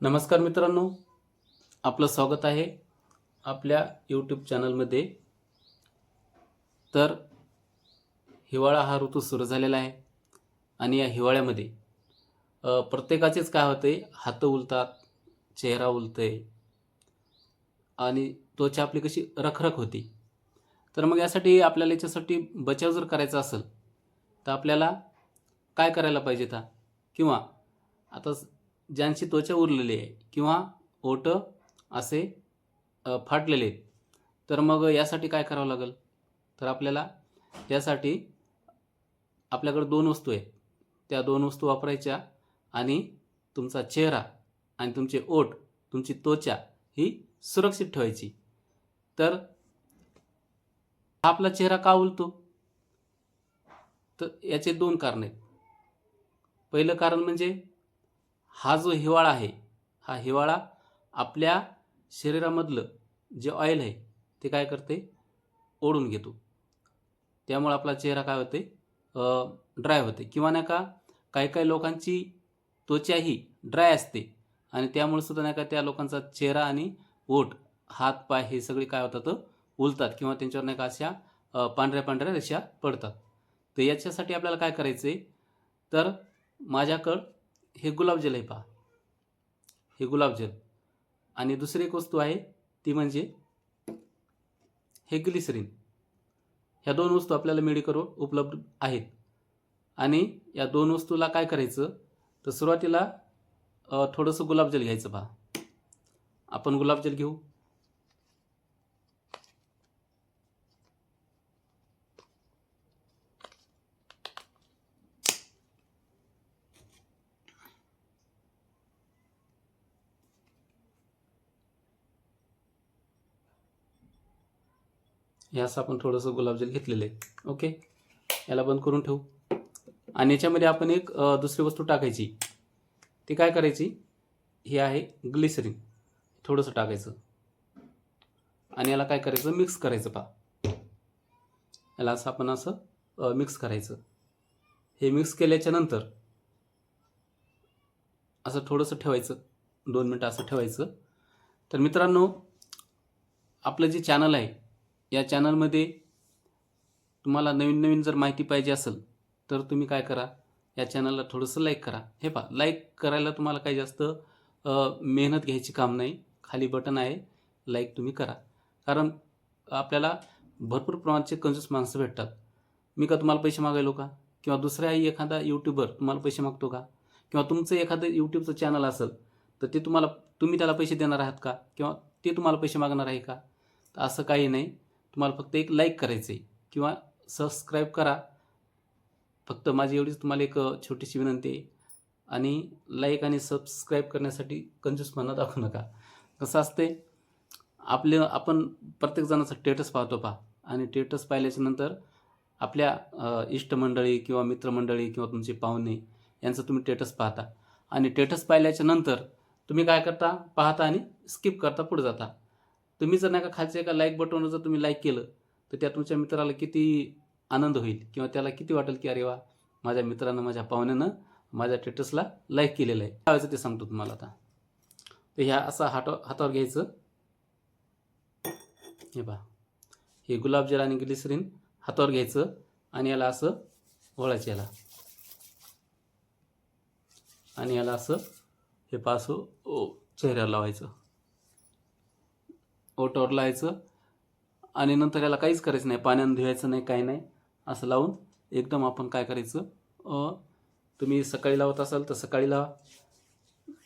नमस्कार मित्रांनो. आपलं स्वागत आहे आपल्या यूट्यूब चॅनलमध्ये तर हिवाळा हा ऋतू सुरू झालेला आहे आणि या हिवाळ्यामध्ये प्रत्येकाचेच काय होते? हात उलतात चेहरा उलतंय आणि त्वचा आपली कशी रखरख होती. तर मग यासाठी आपल्याला याच्यासाठी बचाव जर करायचा असेल तर आपल्याला काय करायला पाहिजे था किंवा आता ज्यांची त्वचा उरलेली आहे किंवा ओटं असे फाटलेले आहेत तर मग यासाठी काय करावं लागेल? तर आपल्याला यासाठी आपल्याकडे दोन वस्तू आहेत. त्या दोन वस्तू वापरायच्या आणि तुमचा चेहरा आणि तुमचे ओठ तुमची त्वचा ही सुरक्षित ठेवायची. तर हा आपला चेहरा का उलतो तर याचे दोन कारण आहेत. पहिलं कारण म्हणजे हा जो हिवाळा आहे हा हिवाळा आपल्या शरीरामधलं जे ऑइल आहे ते काय करते? ओढून घेतो. त्यामुळे आपला चेहरा काय होते? ड्राय होते. किंवा नाही का काही काही लोकांची त्वचाही ड्राय असते. आणि त्यामुळे सुद्धा नाही का त्या लोकांचा चेहरा आणि ओठ हात पाय हे सगळे काय होतात? उलतात किंवा त्यांच्यावर नाही का अशा पांढऱ्या पांढऱ्या रेषा पडतात. तर याच्यासाठी आपल्याला काय करायचं आहे तर माझ्याकडं हे गुलाबजल आहे पहा. हे गुलाबजल आणि दुसरी एक वस्तू आहे ती म्हणजे हे ग्लिसरीन. ह्या दोन वस्तू आपल्याला मेडिकलवर उपलब्ध आहेत. आणि या दोन वस्तूला काय करायचं? तर सुरुवातीला थोडंसं गुलाबजल घ्यायचं पहा. आपण गुलाबजल घेऊ. हे असं आपण थोडंसं गुलाबजल घेतलेलं आहे. ओके याला बंद करून ठेवू. आणि याच्यामध्ये आपण एक दुसरी वस्तू टाकायची. ती काय करायची? ही आहे ग्लिसरीन. थोडंसं टाकायचं. आणि याला काय करायचं? मिक्स करायचं पा याला असं आपण असं मिक्स करायचं. हे मिक्स केल्याच्यानंतर असं थोडंसं ठेवायचं. दोन मिनटं असं ठेवायचं. तर मित्रांनो आपलं जे चॅनल आहे या चॅनलमध्ये तुम्हाला नवीन नवीन जर माहिती पाहिजे असेल तर तुम्ही काय करा या चॅनलला थोडंसं लाईक करा. हे पहा लाईक करायला तुम्हाला काही जास्त मेहनत घ्यायची काम नाही. खाली बटन आहे लाईक तुम्ही करा. कारण आपल्याला भरपूर प्रमाणाचे कंजूस माणसं भेटतात. मी का तुम्हाला पैसे मागायलो का? किंवा दुसराही एखादा यूट्यूबर तुम्हाला पैसे मागतो का? किंवा तुमचं एखादं यूट्यूबचं चॅनल असेल तर ते तुम्हाला तुम्ही त्याला पैसे देणार आहात का? किंवा ते तुम्हाला पैसे मागणार आहे का? असं काही नाही. तुम्हाला फक्त एक लाईक करायचं आहे किंवा सबस्क्राईब करा. फक्त माझी एवढीच तुम्हाला एक छोटीशी विनंती आहे. आणि लाईक आणि सबस्क्राईब करण्यासाठी कंजूसपणा दाखवू नका. कसं असते आपले आपण प्रत्येकजणाचा टेटस पाहतो पहा. आणि टेटस पाहिल्याच्यानंतर आपल्या इष्टमंडळी किंवा मित्रमंडळी किंवा तुमचे पाहुणे यांचं तुम्ही टेटस पाहता. आणि टेटस पाहिल्याच्या नंतर तुम्ही काय करता? पाहता आणि स्किप करता पुढे जाता. तुम्ही जर नाही का खालच्या एका लाईक बटनवर जर तुम्ही लाईक केलं तर त्या तुमच्या मित्राला किती आनंद होईल किंवा त्याला किती वाटेल की अरे वा माझ्या मित्रानं माझ्या पाहुण्यानं माझ्या स्टेटसला लाईक केलेलं आहे. काय ते सांगतो तुम्हाला आता. तर ह्या असं हात हातावर घ्यायचं. हे पहा. हे गुलाबजल आणि ग्लिसरीन हातावर घ्यायचं आणि याला असं वळायचं याला. आणि याला असं हे पास ओ चेहऱ्याला लावायचं. ओटावर लावायचं आणि नंतर याला काहीच करायचं नाही. पाण्यानं धुवायचं नाही काही नाही. असं लावून एकदम आपण काय करायचं तुम्ही सकाळी लावत असाल तर सकाळी लावा.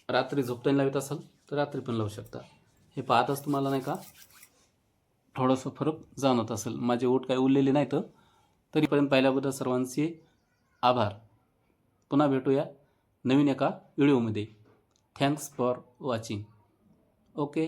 रात्री झोपताना लावत असाल तर रात्री पण लावू शकता. हे पाहताच तुम्हाला नाही का थोडंसं फरक जाणवत असेल. माझे ओठ काही उरलेले नाहीत तरीपर्यंत पाहिल्याबद्दल सर्वांचे आभार. पुन्हा भेटूया नवीन एका व्हिडिओमध्ये. Thanks for watching okay